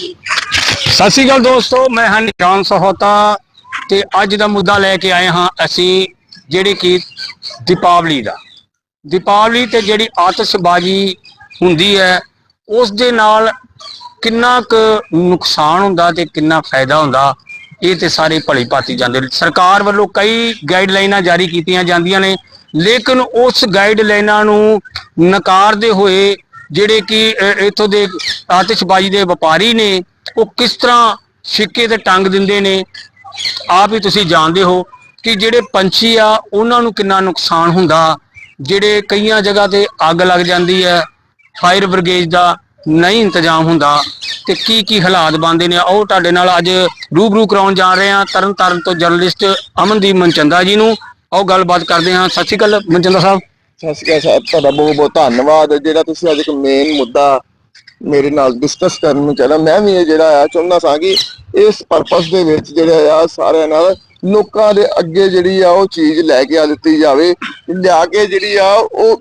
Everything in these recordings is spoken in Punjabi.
ਸਤਿ ਸ਼੍ਰੀ ਅਕਾਲ ਦੋਸਤੋ ਮੈਂ ਹਾਂ ਨਿਸ਼ਾਨ ਸਹੋਤਾ ਤੇ ਅੱਜ ਦਾ ਮੁੱਦਾ ਲੈ ਕੇ ਆਏ ਹਾਂ ਅਸੀਂ ਜਿਹੜੇ ਕਿ ਦੀਪਾਵਲੀ ਦਾ। ਦੀਪਾਵਲੀ ਤੇ ਜਿਹੜੀ ਆਤਿਸ਼ਬਾਜ਼ੀ ਹੁੰਦੀ ਹੈ ਉਸ ਦੇ ਨਾਲ ਕਿੰਨਾ ਕੁ ਨੁਕਸਾਨ ਹੁੰਦਾ ਤੇ ਕਿੰਨਾ ਫਾਇਦਾ ਹੁੰਦਾ ਇਹ ਤੇ ਸਾਰੇ ਭਲੀ ਭਾਤੀ ਜਾਂਦੇ ਸਰਕਾਰ ਵੱਲੋਂ ਕਈ ਗਾਈਡਲਾਈਨਾਂ ਜਾਰੀ ਕੀਤੀਆਂ ਜਾਂਦੀਆਂ ਨੇ ਲੇਕਿਨ ਉਸ ਗਾਈਡਲਾਈਨਾਂ ਨੂੰ ਨਕਾਰਦੇ ਹੋਏ ਜਿਹੜੇ ਕਿ ਅ, ਇੱਥੋਂ ਦੇ ਆਤਿਸ਼ਬਾਜ਼ੀ ਦੇ ਵਪਾਰੀ ਨੇ, ਉਹ ਕਿਸ ਤਰ੍ਹਾਂ ਛਿੱਕੇ ਤੇ ਟੰਗ ਦਿੰਦੇ ਨੇ, ਆਪ ਹੀ ਤੁਸੀਂ ਜਾਣਦੇ ਹੋ ਕਿ ਜਿਹੜੇ ਪੰਛੀ ਆ, ਉਹਨਾਂ ਨੂੰ ਕਿੰਨਾ ਨੁਕਸਾਨ ਹੁੰਦਾ। ਜਿਹੜੇ ਕਈਆਂ ਜਗ੍ਹਾ ਤੇ ਅੱਗ ਲੱਗ ਜਾਂਦੀ ਹੈ, ਫਾਇਰ ਬ੍ਰਿਗੇਡ ਦਾ ਨਹੀਂ ਇੰਤਜ਼ਾਮ ਹੁੰਦਾ। ਤੇ ਕੀ ਕੀ ਹਾਲਾਤ ਬਣਦੇ ਨੇ? ਉਹ ਤੁਹਾਡੇ ਨਾਲ ਅੱਜ ਰੂਬਰੂ ਕਰਾਉਣ ਜਾ ਰਹੇ ਹਾਂ ਤਰਨ ਤਾਰਨ ਤੋਂ ਜਰਨਲਿਸਟ ਅਮਨਦੀਪ ਮਨਚੰਦਾ ਜੀ ਨੂੰ। ਉਹ ਗੱਲਬਾਤ ਕਰਦੇ ਹਾਂ। ਸਤਿ ਸ਼੍ਰੀ ਅਕਾਲ ਮਨਚੰਦਾ ਸਾਹਿਬ। ਸਤਿ ਸ਼੍ਰੀ ਅਕਾਲ ਸਾਹਿਬ। ਤੁਹਾਡਾ ਬਹੁਤ ਬਹੁਤ ਧੰਨਵਾਦ। ਜਿਹੜਾ ਤੁਸੀਂ ਅੱਜ ਇੱਕ ਮੇਨ ਮੁੱਦਾ ਮੇਰੇ ਨਾਲ ਡਿਸਕਸ ਕਰਨ ਨੂੰ ਚਾਹਣਾ ਮੈਂ ਵੀ ਇਹ ਜਿਹੜਾ ਆ, ਚਾਹੁੰਦਾ ਸਾਂ ਕਿ ਇਸ ਪਰਪਸ ਦੇ ਵਿੱਚ ਜਿਹੜਾ ਆ, ਸਾਰਿਆਂ ਨਾਲ ਲੋਕਾਂ ਦੇ ਅੱਗੇ ਜਿਹੜੀ ਆ, ਉਹ ਚੀਜ਼ ਲੈ ਕੇ ਆ ਦਿੱਤੀ ਜਾਵੇ, ਲਿਆ ਕੇ ਜਿਹੜੀ ਆ, ਉਹ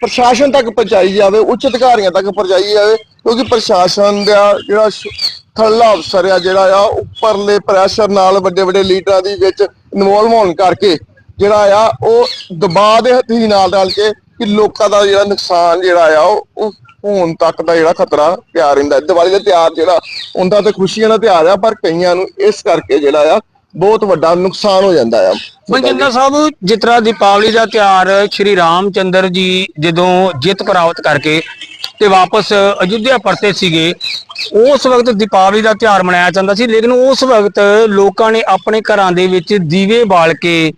ਪ੍ਰਸ਼ਾਸਨ ਤੱਕ ਪਹੁੰਚਾਈ ਜਾਵੇ, ਉੱਚ ਅਧਿਕਾਰੀਆਂ ਤੱਕ ਪਹੁੰਚਾਈ ਜਾਵੇ, ਕਿਉਂਕਿ ਪ੍ਰਸ਼ਾਸਨ ਦਾ ਜਿਹੜਾ ਸ਼- ਥੱਲਾ ਅਫਸਰ ਆ, ਜਿਹੜਾ ਆ, ਉੱਪਰਲੇ ਪ੍ਰੈਸ਼ਰ ਨਾਲ ਵੱਡੇ ਵੱਡੇ ਲੀਡਰਾਂ ਦੀ ਵਿੱਚ ਇਨਵੋਲਵ ਹੋਣ ਕਰਕੇ ਜਿਹੜਾ ਆ, ਉਹ ਦਬਾਅ ਦੇ ਹੱਥੀ ਨਾਲ ਨਾਲ ਕੇ ਕਿ ਲੋਕਾਂ ਦਾ ਜਿਹੜਾ ਨੁਕਸਾਨ ਜਿਹੜਾ ਆ, ਉਹ ਹੋਣ ਤੱਕ ਦਾ ਜਿਹੜਾ ਖਤਰਾ ਪਿਆ ਰਹਿੰਦਾ ਦੀਵਾਲੀ ਦਾ ਤਿਉਹਾਰ ਜਿਹੜਾ, ਹੁੰਦਾ ਤੇ ਖੁਸ਼ੀਆਂ ਦਾ ਤਿਉਹਾਰ ਆ, ਪਰ ਕਈਆਂ ਨੂੰ ਇਸ ਕਰਕੇ ਜਿਹੜਾ ਆ, ਬਹੁਤ ਵੱਡਾ ਨੁਕਸਾਨ ਹੋ ਜਾਂਦਾ ਆ। ਮਨਜਿੰਦਰ ਸਾਹਿਬ, ਜਿਸ ਤਰ੍ਹਾਂ ਦੀਪਾਵਲੀ ਦਾ ਤਿਉਹਾਰ ਸ਼੍ਰੀ ਰਾਮ ਚੰਦਰ ਜੀ ਜਦੋਂ ਜਿੱਤ ਪ੍ਰਾਪਤ ਕਰਕੇ ਤੇ ਵਾਪਸ ਅਯੁੱਧਿਆ ਪਰਤੇ ਸੀਗੇ, ਉਸ ਵਕਤ ਦੀਪਾਵਲੀ ਦਾ ਤਿਉਹਾਰ ਮਨਾਇਆ ਜਾਂਦਾ ਸੀ, ਲੇਕਿਨ ਉਸ ਵਕਤ ਲੋਕਾਂ ਨੇ ਆਪਣੇ ਘਰਾਂ ਦੇ ਵਿੱਚ ਦੀਵੇ ਬਾਲ ਕੇ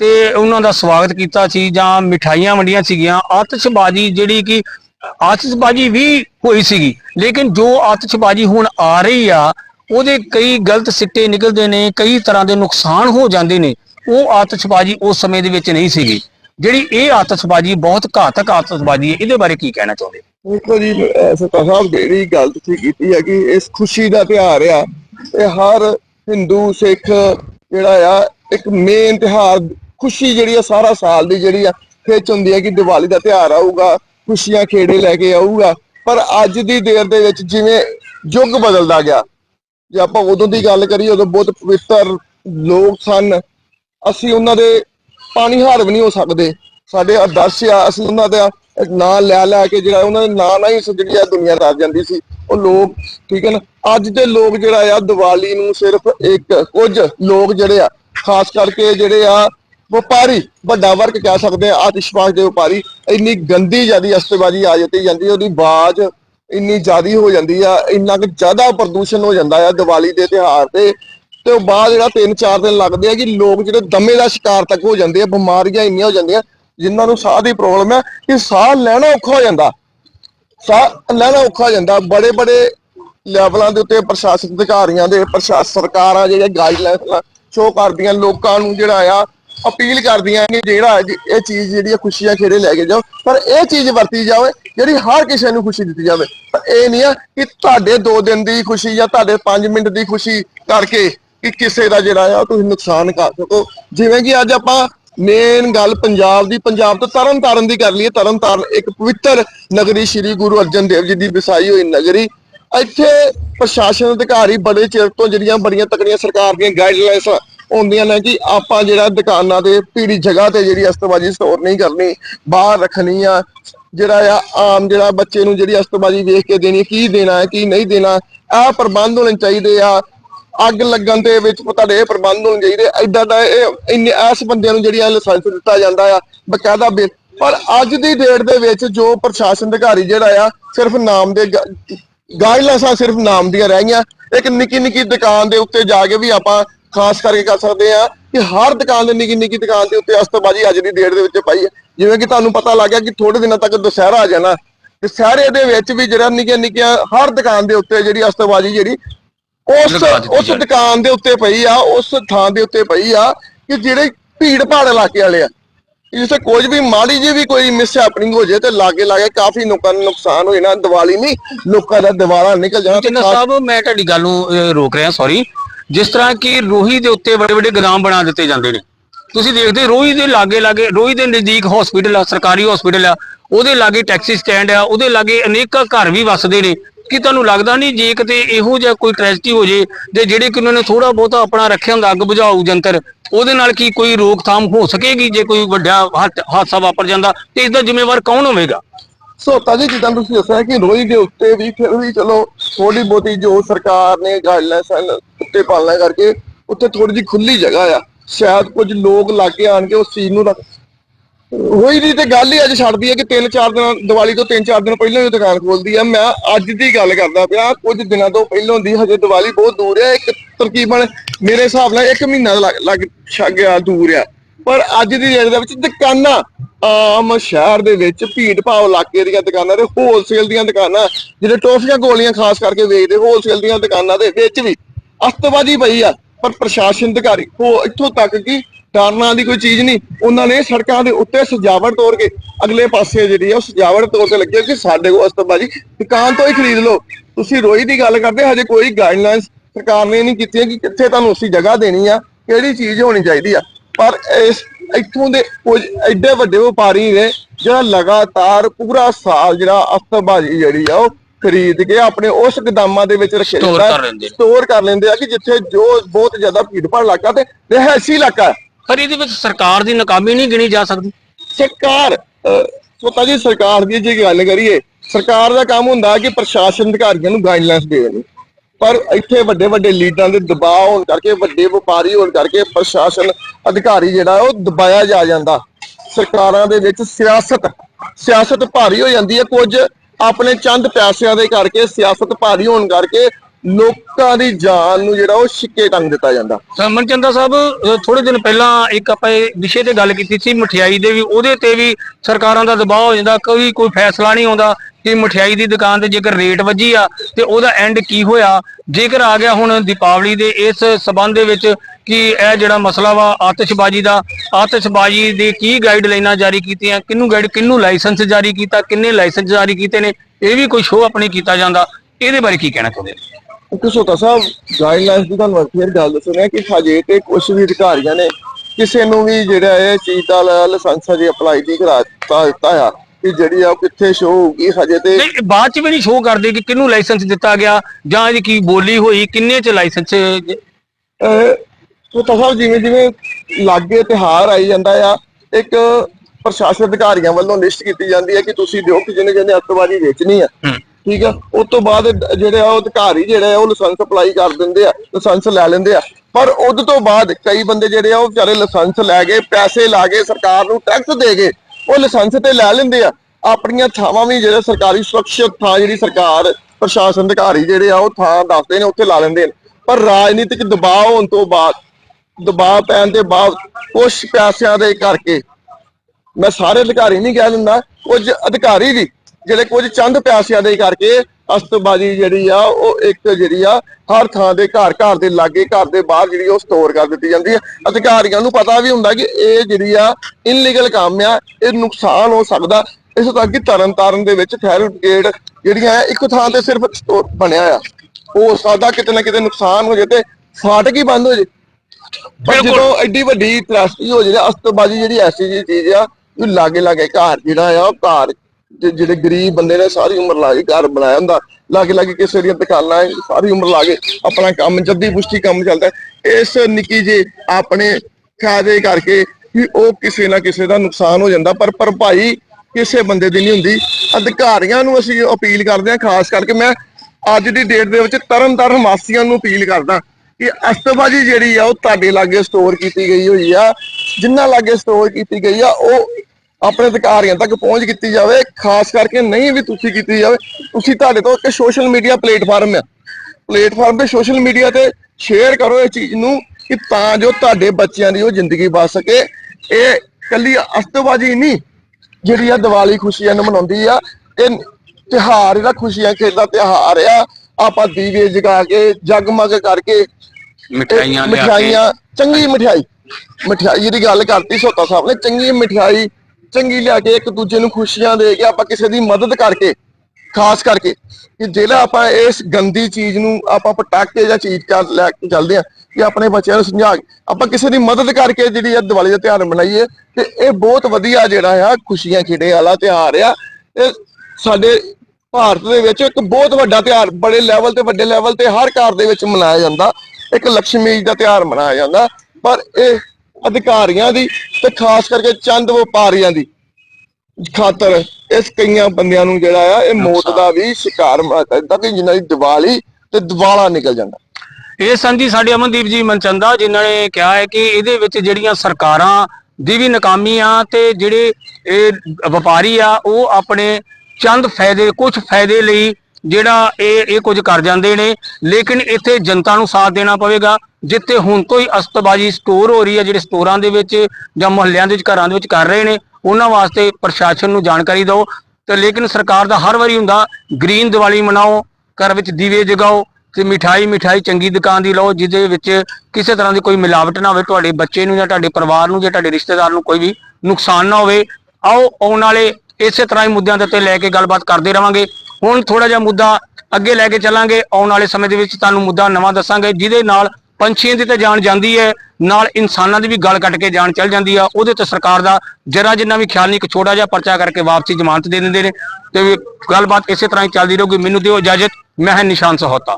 ਤੇ ਉਹਨਾਂ ਦਾ ਸਵਾਗਤ ਕੀਤਾ ਸੀ ਜਾਂ ਮਿਠਾਈਆਂ ਵੰਡੀਆਂ ਸੀਗੀਆਂ। ਆਤਿਸ਼ਬਾਜ਼ੀ ਜਿਹੜੀ ਕਿ ਆਤਿਸ਼ਬਾਜ਼ੀ ਵੀ ਹੋਈ ਸੀਗੀ, ਲੇਕਿਨ ਜੋ ਆਤਿਸ਼ਬਾਜ਼ੀ ਹੁਣ ਆ ਰਹੀ ਆ, ਉਹਦੇ ਕਈ ਗਲਤ ਸਿੱਟੇ ਨਿਕਲਦੇ ਨੇ, ਕਈ ਤਰ੍ਹਾਂ ਦੇ ਨੁਕਸਾਨ ਹੋ ਜਾਂਦੇ ਨੇ। ਉਹ ਆਤਿਸ਼ਬਾਜ਼ੀ ਉਸ ਸਮੇਂ ਦੇ ਵਿੱਚ ਨਹੀਂ ਸੀਗੀ। ਜਿਹੜੀ ਇਹ ਆਤਿਸ਼ਬਾਜ਼ੀ ਬਹੁਤ ਘਾਤਕ ਆਤਿਸ਼ਬਾਜ਼ੀ ਹੈ, ਇਹਦੇ ਬਾਰੇ ਕੀ ਕਹਿਣਾ ਚਾਹੁੰਦੇ ਦੇਖੋ ਜੀ ਸਰਦਾਰ ਸਾਹਿਬ, ਜਿਹੜੀ ਗੱਲ ਤੁਸੀਂ ਕੀਤੀ ਹੈ ਕਿ ਇਸ ਖੁਸ਼ੀ ਦਾ ਤਿਉਹਾਰ ਆ ਇਹ ਹਰ ਹਿੰਦੂ, ਸਿੱਖ ਜਿਹੜਾ ਆ, ਇੱਕ ਮੇਨ ਤਿਉਹਾਰ ਖੁਸ਼ੀ ਜਿਹੜੀ ਆ ਸਾਰਾ ਸਾਲ ਦੀ ਜਿਹੜੀ ਆ ਖਿੱਚ ਹੁੰਦੀ ਹੈ ਕਿ ਦੀਵਾਲੀ ਦਾ ਤਿਉਹਾਰ ਆਊਗਾ, ਖੁਸ਼ੀਆਂ ਖੇੜੇ ਲੈ ਕੇ ਆਊਗਾ। ਪਰ ਅੱਜ ਦੀ ਦੇਰ ਦੇ ਵਿੱਚ ਜਿਵੇਂ ਯੁੱਗ ਬਦਲਦਾ ਗਿਆ, ਜੇ ਆਪਾਂ ਉਦੋਂ ਦੀ ਗੱਲ ਕਰੀਏ, ਉਦੋਂ ਬਹੁਤ ਪਵਿੱਤਰ ਲੋਕ ਸਨ। ਅਸੀਂ ਉਹਨਾਂ ਦੇ ਪਾਣੀ ਹਾਰ ਵੀ ਨਹੀਂ ਹੋ ਸਕਦੇ। ਸਾਡੇ ਆਦਰਸ਼ ਆ, ਅਸੀਂ ਉਹਨਾਂ ਦਾ ਨਾਂ ਲੈ ਲੈ ਕੇ ਜਿਹੜਾ ਉਹਨਾਂ ਦੇ ਨਾਂ ਨਾਲ ਹੀ ਜਿਹੜੀ ਆ ਦੁਨੀਆ ਦਰ ਜਾਂਦੀ ਸੀ। ਉਹ ਲੋਕ, ਠੀਕ ਹੈ ਨਾ? ਅੱਜ ਦੇ ਲੋਕ ਜਿਹੜਾ ਆ, ਦੀਵਾਲੀ ਨੂੰ ਸਿਰਫ ਇੱਕ ਕੁਝ ਲੋਕ ਜਿਹੜੇ ਆ, ਖਾਸ ਕਰਕੇ ਜਿਹੜੇ ਆ ਵਪਾਰੀ, ਵੱਡਾ ਵਰਗ ਕਹਿ ਸਕਦੇ ਆ, ਆਤਿਸ਼ਬਾਜ਼ ਦੇ ਵਪਾਰੀ, ਇੰਨੀ ਗੰਦੀ ਜਿਆਦੀ ਅਸਤਬਾਜੀ ਆ ਜਾਂਦੀ ਜਾਂਦੀ, ਉਹਦੀ ਬਾਜ਼ ਇੰਨੀ ਜ਼ਿਆਦੀ ਹੋ ਜਾਂਦੀ ਆ, ਇੰਨਾ ਕਿ ਜ਼ਿਆਦਾ ਪ੍ਰਦੂਸ਼ਣ ਹੋ ਜਾਂਦਾ ਆ ਦੀਵਾਲੀ ਦੇ ਤਿਉਹਾਰ ਤੇ ਤੇ ਉਹ ਬਾਅਦ ਜਿਹੜਾ 3-4 ਦਿਨ ਲੱਗਦੇ ਆ ਕਿ ਲੋਕ ਜਿਹੜੇ ਦਮੇ ਦਾ ਸ਼ਿਕਾਰ ਤੱਕ ਹੋ ਜਾਂਦੇ ਆ, ਬਿਮਾਰੀਆਂ ਇੰਨੀਆਂ ਹੋ ਜਾਂਦੀਆਂ, ਜਿਨ੍ਹਾਂ ਨੂੰ ਸਾਹ ਦੀ ਪ੍ਰੋਬਲਮ ਹੈ ਕਿ ਸਾਹ ਲੈਣਾ ਔਖਾ ਹੋ ਜਾਂਦਾ। ਸਾਹ ਲੈਣਾ ਔਖਾ ਹੋ ਜਾਂਦਾ ਬੜੇ ਬੜੇ ਲੈਵਲਾਂ ਦੇ ਉੱਤੇ ਪ੍ਰਸ਼ਾਸਨ ਅਧਿਕਾਰੀਆਂ ਦੇ ਪ੍ਰਸ਼ਾਸਨ ਸਰਕਾਰਾਂ ਜਿਹੜੀਆਂ ਗਾਈਡਲਾਈਨ ਸ਼ੋ ਕਰਦੀਆਂ, ਲੋਕਾਂ ਨੂੰ ਜਿਹੜਾ ਆ ਅਪੀਲ ਕਰਦੀਆਂ ਕਿ ਜਿਹੜਾ ਜੀ ਇਹ ਚੀਜ਼ ਜਿਹੜੀ ਆ ਖੁਸ਼ੀਆਂ ਖੇੜੇ ਲੈ ਕੇ ਜਾਓ, ਪਰ ਇਹ ਚੀਜ਼ ਵਰਤੀ ਜਾਵੇ ਜਿਹੜੀ ਹਰ ਕਿਸੇ ਨੂੰ ਖੁਸ਼ੀ ਦਿੱਤੀ ਜਾਵੇ। ਪਰ ਇਹ ਨਹੀਂ ਆ ਕਿ ਤੁਹਾਡੇ 2 ਦਿਨ ਦੀ ਖੁਸ਼ੀ ਜਾਂ ਤੁਹਾਡੇ 5 ਮਿੰਟ ਦੀ ਖੁਸ਼ੀ ਕਰਕੇ ਕਿ ਕਿਸੇ ਦਾ ਜਿਹੜਾ ਆ ਤੁਸੀਂ ਨੁਕਸਾਨ ਕਰ ਸਕੋ। ਜਿਵੇਂ ਕਿ ਅੱਜ ਆਪਾਂ ਮੇਨ ਗੱਲ ਪੰਜਾਬ ਦੀ, ਪੰਜਾਬ ਤੋਂ ਤਰਨ ਤਾਰਨ ਦੀ ਕਰ ਲਈਏ। ਤਰਨ ਤਾਰਨ ਇੱਕ ਪਵਿੱਤਰ ਨਗਰੀ ਸ੍ਰੀ ਗੁਰੂ ਅਰਜਨ ਦੇਵ ਜੀ ਦੀ ਵਸਾਈ ਹੋਈ ਨਗਰੀ। ਇੱਥੇ ਪ੍ਰਸ਼ਾਸਨ ਅਧਿਕਾਰੀ ਬੜੇ ਚਿਰ ਤੋਂ ਜਿਹੜੀਆਂ ਬੜੀਆਂ ਤਕੜੀਆਂ ਸਰਕਾਰ ਦੀਆਂ ਗਾਈਡਲਾਈਨਸ ਹੁੰਦੀਆਂ ਨੇ ਕਿ ਆਪਾਂ ਜਿਹੜਾ ਦੁਕਾਨਾਂ ਤੇ ਭੀੜੀ ਜਗ੍ਹਾ ਤੇ ਜਿਹੜੀ ਅਸਤਬਾਜੀ ਸਟੋਰ ਨਹੀਂ ਕਰਨੀ, ਬਾਹਰ ਰੱਖਣੀ ਆ, ਜਿਹੜਾ ਆ ਆਮ ਜਿਹੜਾ ਬੱਚੇ ਨੂੰ ਜਿਹੜੀ ਅਸਤਬਾਜੀ ਵੇਖ ਕੇ ਦੇਣੀ ਕੀ ਦੇਣਾ ਹੈ, ਕੀ ਨਹੀਂ ਦੇਣਾ, ਆਹ ਪ੍ਰਬੰਧ ਹੋਣੇ ਚਾਹੀਦੇ ਆ। ਅੱਗ ਲੱਗਣ ਦੇ ਵਿੱਚ ਤੁਹਾਡੇ ਇਹ ਪ੍ਰਬੰਧ ਹੋਣੇ ਚਾਹੀਦੇ ਐਡਾ ਦਾ ਇਹ ਇੰਨੇ ਐਸ ਬੰਦਿਆਂ ਨੂੰ ਜਿਹੜੀ ਲਾਇਸੈਂਸ ਦਿੱਤਾ ਜਾਂਦਾ ਆ, ਬਕਾਇਦਾ ਬਿਲ। ਪਰ ਅੱਜ ਦੀ ਡੇਟ ਦੇ ਵਿੱਚ ਜੋ ਪ੍ਰਸ਼ਾਸਨ ਅਧਿਕਾਰੀ ਜਿਹੜਾ ਆ, ਸਿਰਫ ਨਾਮ ਦੇ ਗਾਈਡਲਾਈਨਸਾਂ ਸਿਰਫ ਨਾਮ ਦੀਆਂ ਰਹਿ ਗਈਆਂ। ਇੱਕ ਨਿੱਕੀ ਨਿੱਕੀ ਦੁਕਾਨ ਦੇ ਉੱਤੇ ਜਾ ਕੇ ਵੀ ਆਪਾਂ ਖਾਸ ਕਰਕੇ ਕਰ ਸਕਦੇ ਆ ਕਿ ਹਰ ਦੁਕਾਨ ਦੇ ਨਿੱਕੀ ਨਿੱਕੀ ਦੁਕਾਨ ਦੇ ਉੱਤੇ ਅਸਤਬਾਜੀ ਅੱਜ ਦੀ ਡੇਟ ਦੇ ਵਿੱਚ ਪਾਈ ਹੈ ਜਿਵੇਂ ਕਿ ਤੁਹਾਨੂੰ ਪਤਾ ਲੱਗ ਗਿਆ ਕਿ ਥੋੜੇ ਦਿਨਾਂ ਤੱਕ ਦੁਸਹਿਰਾ ਆ ਜਾਣਾ। ਦੁਸਹਿਰੇ ਦੇ ਵਿੱਚ ਵੀ ਜਿਹੜਾ ਨਿੱਕੀਆਂ ਨਿੱਕੀਆਂ ਹਰ ਦੁਕਾਨ ਦੇ ਉੱਤੇ ਜਿਹੜੀ ਅਸਤਬਾਜੀ ਜਿਹੜੀ ਉਸ ਉਸ। ਦੁਕਾਨ ਦੇ ਉੱਤੇ ਪਈ ਆ ਉਸ ਥਾਂ ਦੇ ਉੱਤੇ ਪਈ ਆ ਕਿ ਜਿਹੜੇ ਭੀੜ ਭਾੜ ਇਲਾਕੇ ਵਾਲੇ ਆ। ਜਿੱਥੇ ਕੁਝ ਵੀ ਮਾੜੀ ਜਿਹੀ ਵੀ ਕੋਈ ਮਿਸ ਹੈਪਨਿੰਗ ਹੋ ਜੇ ਤੇ ਲਾਗੇ ਲਾਗੇ ਕਾਫੀ ਲੋਕਾਂ ਨੂੰ ਨੁਕਸਾਨ ਹੋ ਜਾਣਾ ਦੀਵਾਲੀ ਨਹੀਂ ਲੋਕਾਂ ਦਾ ਦਿਵਾਲਾ ਨਿਕਲ ਜਾਣਾ ਤੇ ਸਾਹਿਬ ਮੈਂ ਤੁਹਾਡੀ ਗੱਲ ਨੂੰ ਰੋਕ ਰਿਹਾ ਸੌਰੀ ਜਿਸ ਤਰ੍ਹਾਂ ਕਿ ਰੋਹੀ ਦੇ ਉੱਤੇ ਵੱਡੇ ਵੱਡੇ ਗੋਦਾਮ ਬਣਾ ਦਿੱਤੇ ਜਾਂਦੇ ਨੇ। ਤੁਸੀਂ ਦੇਖਦੇ ਰੋਹੀ ਦੇ ਲਾਗੇ ਲਾਗੇ, ਰੋਹੀ ਦੇ ਨਜ਼ਦੀਕ ਹਸਪੀਟਲ ਆ, ਸਰਕਾਰੀ ਹਸਪੀਟਲ ਆ, ਉਹਦੇ ਲਾਗੇ ਟੈਕਸੀ ਸਟੈਂਡ ਆ, ਉਹਦੇ ਲਾਗੇ ਅਨੇਕਾਂ ਘਰ ਵੀ ਵਸਦੇ ਨੇ। ਕਿ ਤੁਹਾਨੂੰ ਲੱਗਦਾ ਨਹੀਂ ਜੇ ਕਿਤੇ ਇਹੋ ਜਿਹਾ ਕੋਈ ਟ੍ਰੈਜਡੀ ਹੋ ਜੇ, ਤੇ ਜਿਹੜੇ ਕਿ ਉਹਨਾਂ ਨੇ ਥੋੜਾ ਬਹੁਤਾ ਆਪਣਾ ਰੱਖਿਆ ਹੁੰਦਾ, ਅੱਗ ਬੁਝਾਊ ਜੰਤਰ, ਉਹਦੇ ਨਾਲ ਕੀ ਕੋਈ ਰੋਕਥਾਮ ਹੋ ਸਕੇਗੀ ਜੇ ਕੋਈ ਵੱਡਾ ਹਾਦਸਾ ਵਾਪਰ ਜਾਂਦਾ, ਤੇ ਇਸ ਦਾ ਜ਼ਿੰਮੇਵਾਰ ਕੌਣ ਹੋਵੇਗਾ? ਸੋਤਾ ਜੀ, ਜਿੱਦਾਂ ਤੁਸੀਂ ਦੱਸਿਆ ਕਿ ਰੋਈ ਦੇ ਉੱਤੇ ਵੀ ਫਿਰ ਵੀ ਚਲੋ ਥੋੜੀ ਬਹੁਤੀ ਜੋ ਸਰਕਾਰ ਨੇ ਗਾਈਡਲਾਈਨਸ ਉੱਤੇ ਪਾਲਣਾ ਕਰਕੇ ਉੱਥੇ ਥੋੜੀ ਜਿਹੀ ਖੁੱਲੀ ਜਗ੍ਹਾ ਆ। ਸ਼ਾਇਦ ਕੁਝ ਲੋਕ ਲਾਗੇ ਆਣ ਕੇ ਉਸ ਚੀਜ਼ ਨੂੰ ਰੱਖ ਹੋਈ ਦੀ ਤੇ ਗੱਲ ਹੀ ਅੱਜ ਛੱਡਦੀ ਹੈ ਕਿ ਤਿੰਨ ਚਾਰ ਦਿਨ, ਦੀਵਾਲੀ ਤੋਂ ਤਿੰਨ ਚਾਰ ਦਿਨ ਪਹਿਲਾਂ ਹੀ ਦੁਕਾਨ ਖੋਲਦੀ ਆ ਮੈਂ ਅੱਜ ਦੀ ਗੱਲ ਕਰਦਾ ਪਿਆ, ਕੁਝ ਦਿਨਾਂ ਤੋਂ ਪਹਿਲਾਂ ਦੀ ਹਜੇ ਦੀਵਾਲੀ ਬਹੁਤ ਦੂਰ ਹੈ, ਇੱਕ ਤਕਰੀਬਨ ਮੇਰੇ ਹਿਸਾਬ ਨਾਲ 1 ਮਹੀਨਾ ਦਾ ਲੱਗ ਲੱਗ ਗਿਆ ਦੂਰ ਆ। ਪਰ ਅੱਜ ਦੀ ਡੇਟ ਦੇ ਵਿੱਚ ਦੁਕਾਨਾਂ, ਆਮ ਸ਼ਹਿਰ ਦੇ ਵਿੱਚ ਭੀੜ ਭਾਵ ਇਲਾਕੇ ਦੀਆਂ ਦੁਕਾਨਾਂ ਤੇ ਹੋਲਸੇਲ ਦੀਆਂ ਦੁਕਾਨਾਂ ਜਿਹੜੇ ਟੋਫੀਆਂ, ਗੋਲੀਆਂ ਖਾਸ ਕਰਕੇ ਵੇਚਦੇ ਹੋਲਸੇਲ ਦੀਆਂ ਦੁਕਾਨਾਂ ਦੇ ਵਿੱਚ ਵੀ ਅਸਤਬਾਜੀ ਪਈ ਆ। ਪਰ ਪ੍ਰਸ਼ਾਸਨ ਅਧਿਕਾਰੀ, ਉਹ ਇੱਥੋਂ ਤੱਕ ਕਿ ਡਰਨਾ ਦੀ ਕੋਈ ਚੀਜ਼ ਨਹੀਂ, ਉਹਨਾਂ ਨੇ ਸੜਕਾਂ ਦੇ ਉੱਤੇ ਸਜਾਵਟ ਤੋੜ ਕੇ ਅਗਲੇ ਪਾਸੇ ਜਿਹੜੀ ਆ ਉਹ ਸਜਾਵਟ ਤੋੜ ਕੇ ਲੱਗੇ ਕਿ ਸਾਡੇ ਕੋਲ ਅਸਤਬਾਜੀ ਦੁਕਾਨ ਤੋਂ ਹੀ ਖਰੀਦ ਲਓ। ਤੁਸੀਂ ਰੋਈ ਦੀ ਗੱਲ ਕਰਦੇ, ਹਜੇ ਕੋਈ ਗਾਈਡਲਾਈਨਸ ਸਰਕਾਰ ਨੇ ਨਹੀਂ ਕੀਤੀ ਕਿ ਕਿੱਥੇ ਤੁਹਾਨੂੰ ਅਸੀਂ ਜਗ੍ਹਾ ਦੇਣੀ ਆ, ਕਿਹੜੀ ਚੀਜ਼ ਹੋਣੀ ਚਾਹੀਦੀ ਆ। ਪਰ ਇਸ ਇੱਥੋਂ ਦੇ ਕੁਝ ਐਡੇ ਵੱਡੇ ਵਪਾਰੀ ਨੇ ਜਿਹੜਾ ਲਗਾਤਾਰ ਪੂਰਾ ਸਾਲ ਜਿਹੜਾ ਅਸਤਬਾਜੀ ਜਿਹੜੀ ਆ ਉਹ ਖਰੀਦ ਕੇ ਆਪਣੇ ਉਸ ਗਦਾਮਾਂ ਦੇ ਵਿੱਚ ਰੱਖੇ ਜਾਂਦਾ। ਸਟੋਰ ਕਰ ਲੈਂਦੇ ਆ ਕਿ ਜਿੱਥੇ ਜੋ ਬਹੁਤ ਜ਼ਿਆਦਾ ਭੀੜ ਭਾੜ ਇਲਾਕਾ ਤੇ ਰਿਹਾਇਸ਼ੀ ਇਲਾਕਾ ਹੈ। ਪਰ ਇਹਦੇ ਵਿੱਚ ਸਰਕਾਰ ਦੀ ਨਾਕਾਮੀ ਨਹੀਂ ਗਿਣੀ ਜਾ ਸਕਦੀ। ਸਰਕਾਰ ਸੋਤਾ ਜੀ ਸਰਕਾਰ ਦੀ ਜੇ ਗੱਲ ਕਰੀਏ ਸਰਕਾਰ ਦਾ ਕੰਮ ਹੁੰਦਾ ਕਿ ਪ੍ਰਸ਼ਾਸਨ ਅਧਿਕਾਰੀਆਂ ਨੂੰ ਗਾਈਡਲਾਈਨਸ ਦੇਣੀ। ਪਰ ਇੱਥੇ ਵੱਡੇ ਵੱਡੇ ਲੀਡਰਾਂ ਦੇ ਦਬਾਅ ਹੋਣ ਕਰਕੇ, ਵੱਡੇ ਵਪਾਰੀ ਹੋਣ ਕਰਕੇ ਪ੍ਰਸ਼ਾਸਨ ਅਧਿਕਾਰੀ ਜਿਹੜਾ, ਉਹ ਦਬਾਇਆ ਜਾ ਜਾਂਦਾ। ਸਰਕਾਰਾਂ ਦੇ ਵਿੱਚ ਸਿਆਸਤ ਸਿਆਸਤ ਭਾਰੀ ਹੋ ਜਾਂਦੀ ਹੈ। ਕੁਝ ਆਪਣੇ ਚੰਦ ਪੈਸਿਆਂ ਦੇ ਕਰਕੇ ਸਿਆਸਤ ਭਾਰੀ ਹੋਣ ਕਰਕੇ ਲੋਕਾਂ ਦੀ ਜਾਨ ਨੂੰ ਜਿਹੜਾ, ਉਹ ਛਿੱਕੇ ਟੰਗ ਦਿੱਤਾ ਜਾਂਦਾ। ਸਮਨ ਚੰਦਾ ਸਾਹਿਬ ਥੋੜੇ ਦਿਨ ਪਹਿਲਾਂ ਇੱਕ ਆਪਾਂ ਇਹ ਵਿਸ਼ੇ ਤੇ ਗੱਲ ਕੀਤੀ ਸੀ, ਮਠਿਆਈ ਦੇ ਵੀ, ਉਹਦੇ ਤੇ ਵੀ ਸਰਕਾਰਾਂ ਦਾ ਦਬਾਅ ਹੋ ਜਾਂਦਾ। ਕੋਈ ਕੋਈ ਫੈਸਲਾ ਨਹੀਂ ਆਉਂਦਾ। ਕਿ ਮਠਿਆਈ ਦੀ ਦੁਕਾਨ ਤੇ ਜੇਕਰ ਰੇਟ ਵੱਜੀ ਆ ਤੇ ਉਹਦਾ ਐਂਡ ਕੀ ਹੋਇਆ? ਜੇਕਰ ਆ ਗਿਆ ਹੁਣ ਦੀਪਾਵਲੀ ਦੇ ਇਸ ਸਬੰਧ ਦੇ ਵਿੱਚ ਕਿ ਇਹ ਜਿਹੜਾ ਮਸਲਾ ਵਾ ਆਤਿਸ਼ਬਾਜ਼ੀ ਦਾ, ਆਤਿਸ਼ਬਾਜ਼ੀ ਦੇ ਕੀ ਗਾਈਡਲਾਈਨਾਂ ਜਾਰੀ ਕੀਤੀਆਂ, ਕਿਹਨੂੰ ਗਾਈਡ ਕਿਹਨੂੰ ਲਾਇਸੈਂਸ ਜਾਰੀ ਕੀਤਾ, ਕਿੰਨੇ ਲਾਇਸੈਂਸ ਜਾਰੀ ਕੀਤੇ ਨੇ, ਇਹ ਵੀ ਕੋਈ ਸ਼ੋਅ ਆਪਣੀ ਕੀਤਾ ਜਾਂਦਾ। ਇਹਦੇ ਬਾਰੇ ਕੀ ਕਹਿਣਾ ਚਾਹੁੰਦੇ ਹੋ? ਕਿਉਂਕਿ ਸਾਹਿਬ ਗਾਈਡਲਾਈਨਸ ਦੀ ਤੁਹਾਨੂੰ ਫਿਰ ਗੱਲ ਦੱਸਣੀ ਕਿ ਹਜੇ ਤੇ ਕੁਝ ਵੀ ਅਧਿਕਾਰੀਆਂ ਨੇ ਕਿਸੇ ਨੂੰ ਵੀ ਜਿਹੜਾ ਇਹ ਚੀਜ਼ ਦਾ ਲਾਇਸੈਂਸ ਹਜੇ ਅਪਲਾਈ ਨਹੀਂ ਕਰਾ ਦਿੱਤਾ ਆ। ਕਿ ਜਿਹੜੀ ਆ ਉਹ ਕਿੱਥੇ ਸ਼ੋ ਹੋਊਗੀ ਹਜੇ ਤੇ ਨਹੀਂ ਬਾਅਦ ਚ ਵੀ ਨਹੀਂ ਸ਼ੋਅ ਕਰਦੇ ਕਿ ਕਿਹਨੂੰ ਲਾਇਸੈਂਸ ਦਿੱਤਾ ਗਿਆ ਜਾਂ ਇਹਦੀ ਕੀ ਬੋਲੀ ਹੋਈ ਕਿੰਨੇ ਚ ਲਾਇਸੈਂਸ ਸੋਤਾ ਸਾਹਿਬ ਜਿਵੇਂ ਜਿਵੇਂ ਲਾਗੇ ਤਿਹਾਰ ਆਈ ਜਾਂਦਾ ਆ ਇੱਕ ਪ੍ਰਸ਼ਾਸਨ ਅਧਿਕਾਰੀਆਂ ਵੱਲੋਂ ਲਿਸਟ ਕੀਤੀ ਜਾਂਦੀ ਹੈ ਕਿ ਤੁਸੀਂ ਦਿਓ ਕਿ ਜਿਹਨੇ ਜਿਹਨੇ ਅੱਤਵਾਦੀ ਵੇਚਣੀ ਆ। ਠੀਕ ਆ? ਉਸ ਤੋਂ ਬਾਅਦ ਜਿਹੜੇ ਆ ਉਹ ਅਧਿਕਾਰੀ ਜਿਹੜੇ ਆ ਉਹ ਲਾਇਸੈਂਸ ਅਪਲਾਈ ਕਰ ਦਿੰਦੇ ਆ ਲਾਇਸੈਂਸ ਲੈ ਲੈਂਦੇ ਆ। ਪਰ ਉਹਦੇ ਤੋਂ ਬਾਅਦ ਕਈ ਬੰਦੇ ਜਿਹੜੇ ਆ ਉਹ ਵਿਚਾਰੇ ਲਾਇਸੈਂਸ ਲੈ ਕੇ ਪੈਸੇ ਲਾ ਕੇ ਸਰਕਾਰ ਨੂੰ ਟੈਕਸ ਦੇ ਕੇ ਉਹ ਲਾਇਸੈਂਸ ਤੇ ਲੈ ਲੈਂਦੇ ਆ। ਆਪਣੀਆਂ ਥਾਵਾਂ ਵੀ ਜਿਹੜੇ ਸਰਕਾਰੀ ਸੁਰੱਖਿਅਤ ਥਾਂ ਜਿਹੜੀ ਸਰਕਾਰ, ਪ੍ਰਸ਼ਾਸਨ ਅਧਿਕਾਰੀ ਜਿਹੜੇ ਆ, ਉਹ ਥਾਂ ਦੱਸਦੇ ਨੇ, ਉੱਥੇ ਲਾ ਲੈਂਦੇ ਨੇ। ਪਰ ਰਾਜਨੀਤਿਕ ਦਬਾਅ ਹੋਣ ਤੋਂ ਬਾਅਦ, ਦਬਾਅ ਪੈਣ ਦੇ ਬਾਅਦ ਕੁਝ ਪੈਸਿਆਂ ਦੇ ਕਰਕੇ ਮੈਂ ਸਾਰੇ ਅਧਿਕਾਰੀ ਨਹੀਂ ਕਹਿ ਦਿੰਦਾ, ਕੁਝ ਅਧਿਕਾਰੀ ਵੀ, ਜਿਹੜੇ ਕੁਝ ਚੰਦ ਪੈਸਿਆਂ ਦੇ ਕਰਕੇ ਅਸਤਬਾਜੀ ਜਿਹੜੀ ਆ ਉਹ ਇੱਕ ਜਿਹੜੀ ਆ ਹਰ ਥਾਂ ਦੇ ਘਰ ਘਰ ਦੇ ਲਾਗੇ ਘਰ ਦੇ ਬਾਹਰ ਜਿਹੜੀ ਉਹ ਸਟੋਰ ਕਰ ਦਿੱਤੀ ਜਾਂਦੀ ਹੈ ਅਧਿਕਾਰੀਆਂ ਨੂੰ ਪਤਾ ਵੀ ਹੁੰਦਾ ਕਿ ਇਹ ਜਿਹੜੀ ਆ ਇਨਲੀਗਲ ਕੰਮ ਆ ਇਹ ਨੁਕਸਾਨ ਹੋ ਸਕਦਾ। ਇਸ ਤੱਕ ਕਿ ਤਰਨ ਤਾਰਨ ਦੇ ਵਿੱਚ ਫਾਇਰ ਬ੍ਰਿਗੇਡ ਜਿਹੜੀਆਂ ਆ, ਇੱਕ ਥਾਂ ਤੇ ਸਿਰਫ ਸਟੋਰ ਬਣਿਆ ਆ। ਹੋ ਸਕਦਾ ਕਿਤੇ ਨਾ ਕਿਤੇ ਨੁਕਸਾਨ ਹੋ ਜੇ ਤੇ ਫਾਟਕ ਹੀ ਬੰਦ ਹੋ ਜੇ। ਪਰ। ਜਦੋਂ ਐਡੀ ਵੱਡੀ ਤਰਾਸਦੀ ਹੋ ਜਾਏ ਅਸਤਬਾਜੀ ਜਿਹੜੀ ਐਸੀ ਜਿਹੀ ਚੀਜ਼ ਆ ਲਾਗੇ ਲਾਗੇ ਘਰ ਜਿਹੜਾ ਆ ਉਹ ਘਰ ਜ- ਜਿਹੜੇ ਗਰੀਬ ਬੰਦੇ ਨੇ ਸਾਰੀ ਉਮਰ ਲਾ ਕੇ ਘਰ ਬਣਾਇਆ ਹੁੰਦਾ ਲਾਗੇ ਲਾਗੇ ਕਿਸੇ ਦੀਆਂ ਦੁਕਾਨਾਂ ਹੈ, ਸਾਰੀ ਉਮਰ ਲਾ ਕੇ ਆਪਣਾ ਕੰਮ ਜੱਦੀ ਪੁਸ਼ਟੀ ਕੰਮ ਚੱਲਦਾ ਇਸ ਨਿੱਕੀ ਜੇ ਆਪਣੇ ਫਾਇਦੇ ਕਰਕੇ ਵੀ ਉਹ ਕਿਸੇ ਨਾ ਕਿਸੇ ਦਾ ਨੁਕਸਾਨ ਹੋ ਜਾਂਦਾ ਪਰ ਭਰਪਾਈ ਕਿਸੇ ਬੰਦੇ ਦੀ ਨਹੀਂ ਹੁੰਦੀ। ਅਧਿਕਾਰੀਆਂ ਨੂੰ ਅਸੀਂ ਅਪੀਲ ਕਰਦੇ ਹਾਂ ਖਾਸ ਕਰਕੇ ਮੈਂ ਅੱਜ ਦੀ ਡੇਟ ਦੇ ਵਿੱਚ ਤਰਨ ਤਾਰਨ ਵਾਸੀਆਂ ਨੂੰ ਅਪੀਲ ਕਰਦਾ ਕਿ ਅਸਤਬਾਜੀ ਜਿਹੜੀ ਆ ਉਹ ਤੁਹਾਡੇ ਲਾਗੇ ਸਟੋਰ ਕੀਤੀ ਗਈ ਹੋਈ ਆ। ਜਿੰਨਾ ਲਾਗੇ ਸਟੋਰ ਕੀਤੀ ਗਈ ਆ ਉਹ ਆਪਣੇ ਅਧਿਕਾਰੀਆਂ ਤੱਕ ਪਹੁੰਚ ਕੀਤੀ ਜਾਵੇ ਖਾਸ ਕਰਕੇ ਨਹੀਂ ਵੀ ਤੁਸੀਂ ਕੀਤੀ ਜਾਵੇ ਤੁਸੀਂ ਤੁਹਾਡੇ ਤੋਂ ਇੱਕ ਸੋਸ਼ਲ ਮੀਡੀਆ ਪਲੇਟਫਾਰਮ ਆ। ਪਲੇਟਫਾਰਮ ਤੇ ਸੋਸ਼ਲ ਮੀਡੀਆ ਤੇ ਸ਼ੇਅਰ ਕਰੋ ਇਹ ਚੀਜ਼ ਨੂੰ ਕਿ ਤਾਂ ਜੋ ਤੁਹਾਡੇ ਬੱਚਿਆਂ ਦੀ ਉਹ ਜ਼ਿੰਦਗੀ ਬਚ ਸਕੇ। ਇਹ ਕੱਲੀ ਅਸਤਬਾਜੀ ਨਹੀਂ ਜਿਹੜੀ ਆ ਦੀਵਾਲੀ ਖੁਸ਼ੀਆਂ ਨੂੰ ਮਨਾਉਂਦੀ ਆ। ਇਹ ਤਿਹਾਰ ਇਹਦਾ ਖੁਸ਼ੀਆਂ ਖੇਡਦਾ ਤਿਹਾਰ ਆ ਆਪਾਂ ਦੀਵੇ ਜਗਾ ਕੇ ਜਗਮਗ ਕਰਕੇ ਮਠਿਆਈਆਂ ਲਿਆ ਕੇ। ਮਠਿਆਈਆਂ ਚੰਗੀ ਮਠਿਆਈ ਮਠਿਆਈ ਦੀ ਗੱਲ ਕਰਤੀ ਸੋਤਾ ਸਾਹਿਬ ਨੇ ਚੰਗੀ ਮਠਿਆਈ ਚੰਗੀ ਲਿਆ ਕੇ ਇੱਕ ਦੂਜੇ ਨੂੰ ਖੁਸ਼ੀਆਂ ਦੇ ਕੇ ਆਪਾਂ ਕਿਸੇ ਦੀ ਮਦਦ ਕਰਕੇ, ਖਾਸ ਕਰਕੇ ਕਿ ਜਿਹੜਾ ਆਪਾਂ ਇਸ ਗੰਦੀ ਚੀਜ਼ ਨੂੰ ਆਪਾਂ ਪਟਾਕੇ ਜਾਂ ਚੀਜ਼ ਕਰ ਲੈ ਕੇ ਚੱਲਦੇ ਆ ਕਿ ਆਪਣੇ ਬੱਚਿਆਂ ਨੂੰ ਸਮਝਾ ਆਪਾਂ ਕਿਸੇ ਦੀ ਮਦਦ ਕਰਕੇ ਜਿਹੜੀ ਆ ਦੀਵਾਲੀ ਦਾ ਤਿਉਹਾਰ ਮਨਾਈਏ ਤੇ ਇਹ ਬਹੁਤ ਵਧੀਆ ਜਿਹੜਾ ਆ ਖੁਸ਼ੀਆਂ ਖੇੜੇ ਵਾਲਾ ਤਿਉਹਾਰ ਆ। ਇਹ ਸਾਡੇ ਭਾਰਤ ਦੇ ਵਿੱਚ ਇੱਕ ਬਹੁਤ ਵੱਡਾ ਤਿਉਹਾਰ, ਬੜੇ ਲੈਵਲ ਤੇ ਵੱਡੇ ਲੈਵਲ ਤੇ ਹਰ ਘਰ ਦੇ ਵਿੱਚ ਮਨਾਇਆ ਜਾਂਦਾ। ਇੱਕ ਲక్ష్ਮੀ ਦਾ ਤਿਉਹਾਰ ਮਨਾਇਆ ਜਾਂਦਾ। ਪਰ ਇਹ ਅਧਿਕਾਰੀਆਂ ਦੀ ਤੇ ਖਾਸ ਕਰਕੇ ਚੰਦ ਵਪਾਰੀਆਂ ਦੀ ਖਾਤਰ ਇਸ ਕਈਆਂ ਬੰਦਿਆਂ ਨੂੰ ਜਿਹੜਾ ਆ ਇਹ ਮੌਤ ਦਾ ਵੀ ਸ਼ਿਕਾਰ ਦਿੱਤਾ ਕਿ ਜਿਨ੍ਹਾਂ ਦੀ ਦੀਵਾਲੀ ਤੇ ਦਿਵਾਲਾ ਨਿਕਲ ਜਾਂਦਾ। ਇਹ ਸਨ ਜੀ ਸਾਡੇ ਅਮਨਦੀਪ ਜੀ ਮਨਚੰਦਾ ਜਿਨ੍ਹਾਂ ਨੇ ਕਿਹਾ ਹੈ ਕਿ ਇਹਦੇ ਵਿੱਚ ਜਿਹੜੀਆਂ ਸਰਕਾਰਾਂ ਦੀ ਵੀ ਨਾਕਾਮੀ ਆ ਤੇ ਜਿਹੜੇ ਇਹ ਵਪਾਰੀ ਆ ਉਹ ਆਪਣੇ ਚੰਦ ਫਾਇਦੇ ਕੁਝ ਫਾਇਦੇ ਲਈ ਜਿਹੜਾ ਇਹ ਇਹ ਕੁਝ ਕਰ ਜਾਂਦੇ ਨੇ। ਲੇਕਿਨ ਇੱਥੇ ਜਨਤਾ ਨੂੰ ਸਾਥ ਦੇਣਾ ਪਵੇਗਾ। ਜਿੱਥੇ ਹੁਣ ਤੋਂ ਹੀ ਅਸਤਬਾਜੀ ਸਟੋਰ ਹੋ ਰਹੀ ਹੈ, ਜਿਹੜੇ ਸਟੋਰਾਂ ਦੇ ਵਿੱਚ ਜਾਂ ਮੁਹੱਲਿਆਂ ਦੇ ਵਿੱਚ, ਘਰਾਂ ਦੇ ਵਿੱਚ ਕਰ ਰਹੇ ਨੇ, ਉਹਨਾਂ ਵਾਸਤੇ ਪ੍ਰਸ਼ਾਸਨ ਨੂੰ ਜਾਣਕਾਰੀ ਦਿਓ। ਤੇ ਲੇਕਿਨ ਸਰਕਾਰ ਦਾ ਹਰ ਵਾਰੀ ਹੁੰਦਾ ਗ੍ਰੀਨ ਦੀਵਾਲੀ ਮਨਾਓ, ਘਰ ਵਿੱਚ ਦੀਵੇ ਜਗਾਓ ਤੇ ਮਿਠਾਈ ਮਿਠਾਈ ਚੰਗੀ ਦੁਕਾਨ ਦੀ ਲਓ, ਜਿਹਦੇ ਵਿੱਚ ਕਿਸੇ ਤਰ੍ਹਾਂ ਦੀ ਕੋਈ ਮਿਲਾਵਟ ਨਾ ਹੋਵੇ, ਤੁਹਾਡੇ ਬੱਚੇ ਨੂੰ ਜਾਂ ਤੁਹਾਡੇ ਪਰਿਵਾਰ ਨੂੰ ਜਾਂ ਤੁਹਾਡੇ ਰਿਸ਼ਤੇਦਾਰ ਨੂੰ ਕੋਈ ਵੀ ਨੁਕਸਾਨ ਨਾ ਹੋਵੇ। ਆਓ, ਆਉਣ ਵਾਲੇ ਇਸੇ ਤਰ੍ਹਾਂ ਹੀ ਮੁੱਦਿਆਂ ਦੇ ਉੱਤੇ ਲੈ ਕੇ ਗੱਲਬਾਤ ਕਰਦੇ ਰਵਾਂਗੇ। ਹੁਣ ਥੋੜਾ ਜਿਹਾ ਮੁੱਦਾ ਅੱਗੇ ਲੈ ਕੇ ਚੱਲਾਂਗੇ। ਆਉਣ ਵਾਲੇ ਸਮੇਂ ਦੇ ਵਿੱਚ ਤੁਹਾਨੂੰ ਮੁੱਦਾ ਨਵਾਂ ਦੱਸਾਂਗੇ, ਜਿਹਦੇ ਨਾਲ ਪੰਛੀਆਂ ਦੀ ਤੇ ਜਾਨ ਜਾਂਦੀ ਹੈ, ਨਾਲ ਇਨਸਾਨਾਂ ਦੀ ਵੀ ਗੱਲ ਕੱਟ ਕੇ ਜਾਨ ਚੱਲ ਜਾਂਦੀ ਆ। ਉਹਦੇ ਤੇ ਸਰਕਾਰ ਦਾ ਜਰਾ ਜਿੰਨਾ ਵੀ ਖਿਆਲ ਨਹੀਂ, ਇੱਕ ਛੋਟਾ ਜਿਹਾ ਪਰਚਾ ਕਰਕੇ ਵਾਪਸੀ ਜ਼ਮਾਨਤ ਦੇ ਦਿੰਦੇ ਨੇ। ਤੇ ਗੱਲਬਾਤ ਇਸੇ ਤਰ੍ਹਾਂ ਹੀ ਚੱਲਦੀ ਰਹੂਗੀ। ਮੈਨੂੰ ਦਿਓ ਇਜਾਜ਼ਤ, ਮੈਂ ਹਾਂ ਨਿਸ਼ਾਨ ਸਹੋਤਾ।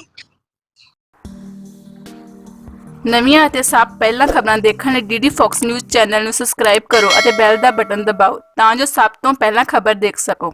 ਨਵੀਆਂ ਅਤੇ ਸਭ ਪਹਿਲਾਂ ਖਬਰਾਂ ਦੇਖਣ ਲਈ ਡੀਡੀ ਫੌਕਸ ਨਿਊਜ਼ ਚੈਨਲ ਨੂੰ ਸਬਸਕ੍ਰਾਈਬ ਕਰੋ ਅਤੇ ਬੈਲ ਦਾ ਬਟਨ ਦਬਾਓ, ਤਾਂ ਜੋ ਸਭ ਤੋਂ ਪਹਿਲਾਂ ਖਬਰ ਦੇਖ ਸਕੋ।